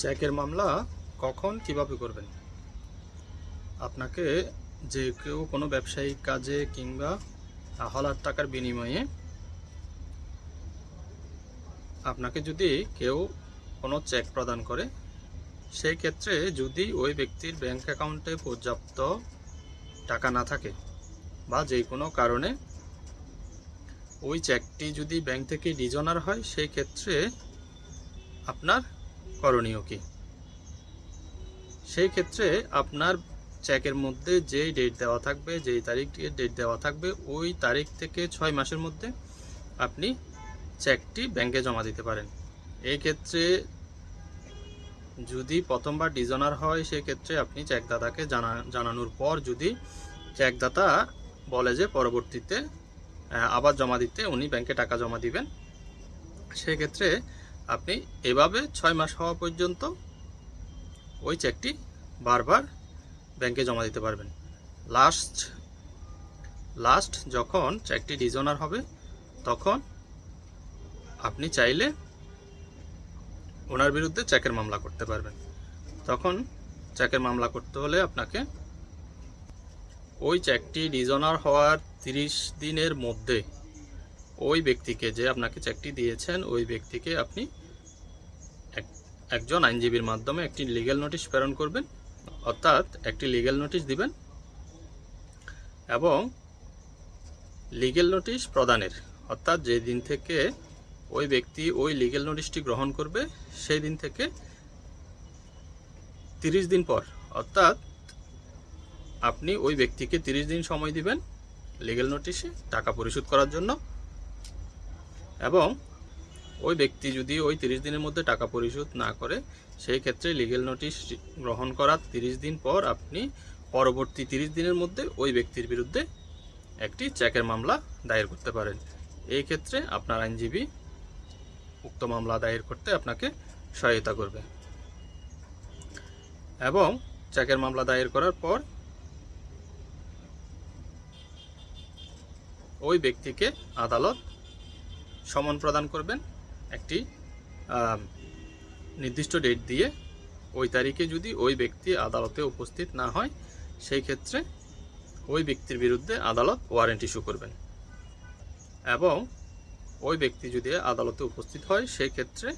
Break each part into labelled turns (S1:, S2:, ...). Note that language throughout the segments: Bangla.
S1: চেকের মামলা কখন কীভাবে করবেন? আপনাকে যে কেউ কোনো ব্যবসায়িক কাজে কিংবা হলার টাকার বিনিময়ে আপনাকে যদি কেউ কোনো চেক প্রদান করে, সেই ক্ষেত্রে যদি ওই ব্যক্তির ব্যাংক অ্যাকাউন্টে পর্যাপ্ত টাকা না থাকে বা যে কোনো কারণে ওই চেকটি যদি ব্যাংক থেকে ডিজনার হয়, সেই ক্ষেত্রে আপনার করণীয় কি? সেই ক্ষেত্রে আপনার চেকের মধ্যে যেই ডেট দেওয়া থাকবে, যেই তারিখটির ডেট দেওয়া থাকবে, ওই তারিখ থেকে ছয় মাসের মধ্যে আপনি চেকটি ব্যাংকে জমা দিতে পারেন। এই ক্ষেত্রে যদি প্রথমবার ডিজনার হয় সেক্ষেত্রে আপনি চেকদাতাকে জানা, জানানোর পর যদি চেকদাতা বলে যে পরবর্তীতে আবার জমা দিতে উনি ব্যাংকে টাকা জমা দিবেন সেক্ষেত্রে আপনি এভাবে ছয় মাস হওয়া পর্যন্ত ওই চেকটি বারবার ব্যাংকে জমা দিতে পারবেন। লাস্ট লাস্ট যখন চেকটি ডিজনার হবে, তখন আপনি চাইলে ওনার বিরুদ্ধে চেকের মামলা করতে পারবেন। তখন চেকের মামলা করতে হলে আপনাকে ওই চেকটি ডিজনার হওয়ার তিরিশ দিনের মধ্যে ওই ব্যক্তিকে যে আপনাকে চেকটি দিয়েছেন, ওই ব্যক্তিকে আপনি একজন আইনজীবীর মাধ্যমে একটি লিগ্যাল নোটিশ প্রেরণ করবেন, অর্থাৎ একটি লিগ্যাল নোটিশ দিবেন, এবং লিগ্যাল নোটিশ প্রদানের, অর্থাৎ যে দিন থেকে ওই ব্যক্তি ওই লিগ্যাল নোটিশটি গ্রহণ করবে, সেই দিন থেকে তিরিশ দিন পর, অর্থাৎ আপনি ওই ব্যক্তিকে তিরিশ দিন সময় দিবেন লিগ্যাল নোটিশে টাকা পরিশোধ করার জন্য, এবং ওই ব্যক্তি যদি ওই তিরিশ দিনের মধ্যে টাকা পরিশোধ না করে, সেই ক্ষেত্রে লিগেল নোটিশ গ্রহণ করার তিরিশ দিন পর আপনি পরবর্তী তিরিশ দিনের মধ্যে ওই ব্যক্তির বিরুদ্ধে একটি চেকের মামলা দায়ের করতে পারেন। এই ক্ষেত্রে আপনার আইনজীবী উক্ত মামলা দায়ের করতে আপনাকে সহায়তা করবে। এবং চেকের মামলা দায়ের করার পর ওই ব্যক্তিকে আদালত সমন প্রদান করবেন। একটি নির্দিষ্ট ডেট দিয়ে ওই তারিখে যদি ওই ব্যক্তি আদালতে উপস্থিত না হয়, সেই ক্ষেত্রে ওই ব্যক্তির বিরুদ্ধে আদালত ওয়ারেন্ট ইস্যু করবেন। এবং ওই ব্যক্তি যদি আদালতে উপস্থিত হয়, সেই ক্ষেত্রে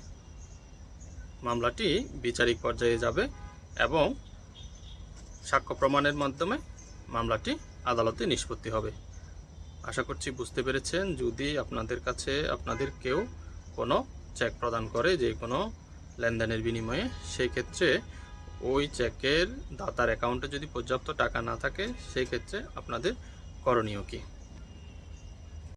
S1: মামলাটি বিচারিক পর্যায়ে যাবে এবং সাক্ষ্য প্রমাণের মাধ্যমে মামলাটি আদালতে নিষ্পত্তি হবে। আশা করছি বুঝতে পেরেছেন। যদি আপনাদের কাছে, আপনাদের কেউ কোনো চেক প্রদান করে যে কোনো লেনদেনের বিনিময়ে সেই ক্ষেত্রে ওই চেকের দাতার অ্যাকাউন্টে যদি পর্যাপ্ত টাকা না থাকে সেই ক্ষেত্রে আপনাদের করণীয় কী?